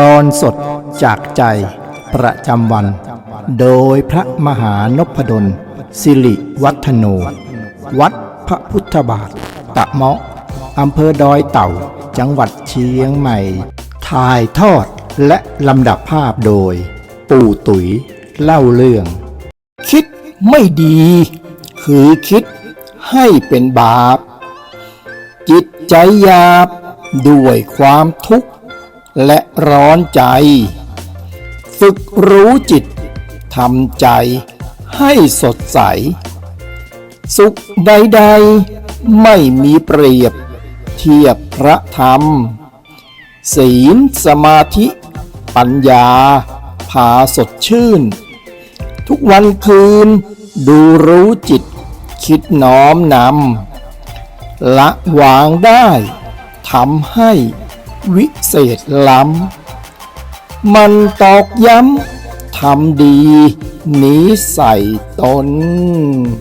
ตอนสดจากใจประจำวัน โดยพระมหานพดล สิริวัฒโน วัดพระพุทธบาท ตะเมาะอำเภอดอยเต่า จังหวัดเชียงใหม่ ถ่ายทอดและลำดับภาพโดย ปู่ตุ๋ยเล่าเรื่อง คิดไม่ดี คือคิดให้เป็นบาป จิตใจหยาบด้วยความทุกข์ และร้อนใจ ฝึกรู้จิตทำใจให้สดใส สุขใดๆไม่มีเปรียบ เทียบพระธรรม ศีลสมาธิ ปัญญาพาสดชื่น ทุกวันคืนดูรู้จิต คิดน้อมนำละวางได้ทำให้ วิเศษล้ำ มันตอกย้ำทำดีนิสัยตน